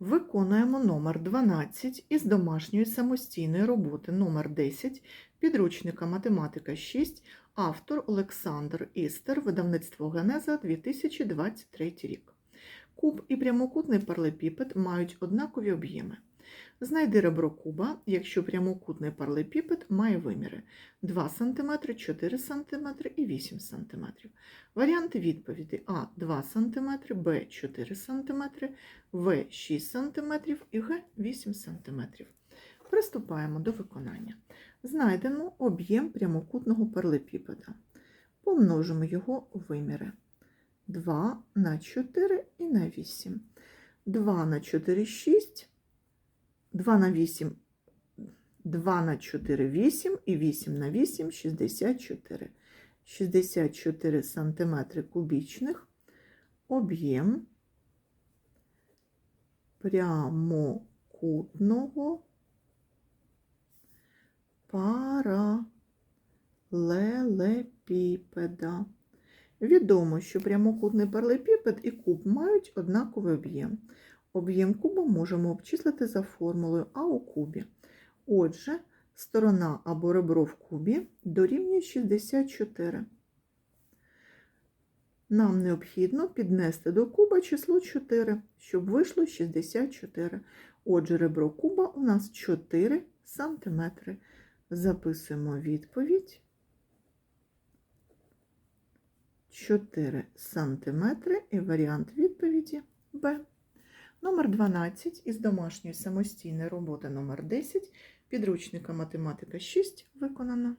Виконуємо номер 12 із домашньої самостійної роботи номер 10 підручника математика 6, автор Олександр Істер, видавництво Генеза 2023 рік. Куб і прямокутний паралепіпед мають однакові об'єми. Знайди ребро куба, якщо прямокутний паралепіпед має виміри 2 см, 4 см і 8 см. Варіанти відповіді А 2 см, Б 4 см, В 6 см і Г 8 см. Приступаємо до виконання. Знайдемо об'єм прямокутного паралепіпеда. Помножимо його у виміри 2 на 4 і на 8. 2 на 4 6, 2 на 8 2 на 4 8 і 8 на 8 64. 64 см кубічних об'єм прямокутного паралелепіпеда. Відомо, що прямокутний паралелепіпед і куб мають однаковий об'єм. Об'єм куба можемо обчислити за формулою А у кубі. Отже, сторона або ребро в кубі дорівнює 64. Нам необхідно піднести до куба число 4, щоб вийшло 64. Отже, ребро куба у нас 4 см. Записуємо відповідь 4 см і варіант відповіді Б. Номер 12 із домашньої самостійної роботи номер 10 підручника математика 6 виконано.